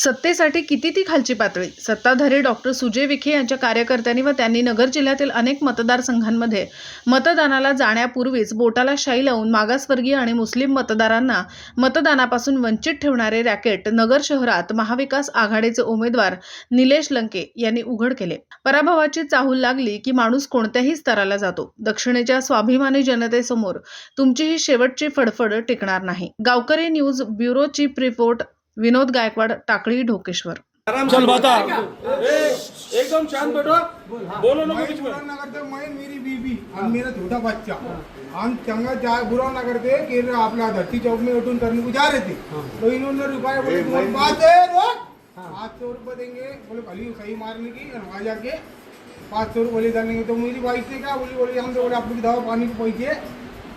सत्तेसाठी किती ती खालची पातळी? सत्ताधारी डॉक्टर सुजय विखे यांच्या कार्यकर्त्यांनी व त्यांनी नगर जिल्ह्यातील अनेक मतदारसंघांमध्ये मतदानाला जाण्यापूर्वीच बोटाला शाई लावून मागासवर्गीय आणि मुस्लिम मतदारांना मतदानापासून वंचित ठेवणारे रॅकेट नगर शहरात महाविकास आघाडीचे उमेदवार निलेश लंके यांनी उघड केले. पराभवाची चाहूल लागली की माणूस कोणत्याही स्तराला जातो. दक्षिणेच्या स्वाभिमानी जनतेसमोर तुमची ही शेवटची फडफड टिकणार नाही. गावकरी न्यूज ब्युरोची रिपोर्ट विनोद गायकवाड टाकळी ढोकेश्वर. चल बता. एकदम शांत बैठो. बोलो ना कुछ बुरा ना करते मैं मेरी बीबी और मेरा छोटा बच्चा. हम चंगा जा बुरा ना करते कि अपना धरती चौक में उठून करने को जा रहे थे. तो इन्होंने रुकाया बोले तुम्हारी बात है रोक. पाँच सौ रुपये देंगे बोले खाली सही मारने की और वहाँ जाके पाँच सौ रुपये जाने तो मेरी वाइफ ने क्या बोली बोले हम तो बोले आप लोग की दवा पानी के पैसे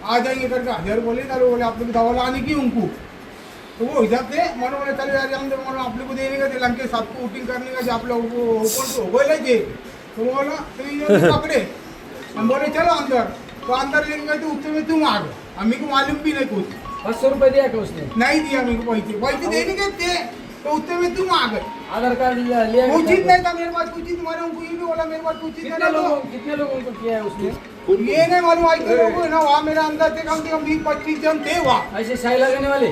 आ जाएँगे करके हज़ार बोले तो बोले आप लोग की दवा लाने की उनको. तो वो हिसाब से मैंने बोले चलो यार हम तो मैंने आप लोग को देने का थे लंके सबको वोटिंग करने का जो आप लोग को ओपन तो हो थे तो वो बोला तो इन्होंने पकड़े। हम बोले चलो अंदर। तो अंदर लेके गए तो उससे में तुम आ गए। हमें को मालूम भी नहीं कुछ। पाँच सौ रुपए दिया क्या उसने? नहीं दिया मेरे को पैसे। पैसे देने के थे। तो उससे में तुम आ गए। आधार कार्ड लिया लिया कुछ नहीं था मेरे पास कुछ तुम्हारे उनको ये भी बोला मेरे पास कुछ कितने लोगों था। कितने लोगों को किया है उसने? तो ये नहीं मालूम आई के लोगों ना वहाँ मेरे अंदर थे कम से कम बीस पच्चीस जन थे वहाँ। ऐसे शाही लगाने वाले?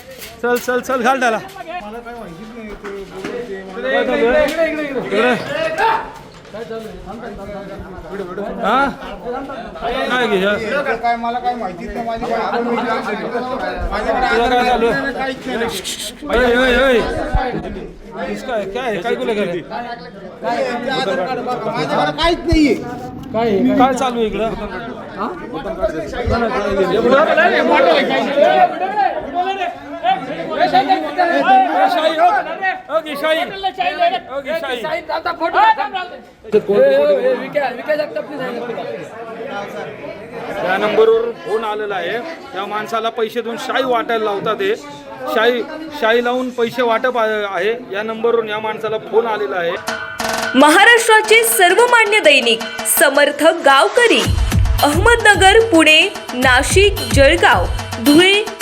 चल चल चल घाल त्याला. हा? काय काय काय काय काय काय चालू काहीच नाही. काय काय काय चालू आहे इकडं? शाही हो. हो की शाही हो की शाही या नंबरवर फोन आलेला आहे. त्या माणसाला पैसे देऊन शाई वाटायला लावतात हे. शाई शाई लावून पैसे वाटप आहे आहे. या नंबरवरून या माणसाला फोन आलेला आहे. महाराष्ट्राचे सर्वमान्य दैनिक समर्थ गावकरी अहमदनगर पुणे नाशिक जळगाव धुळे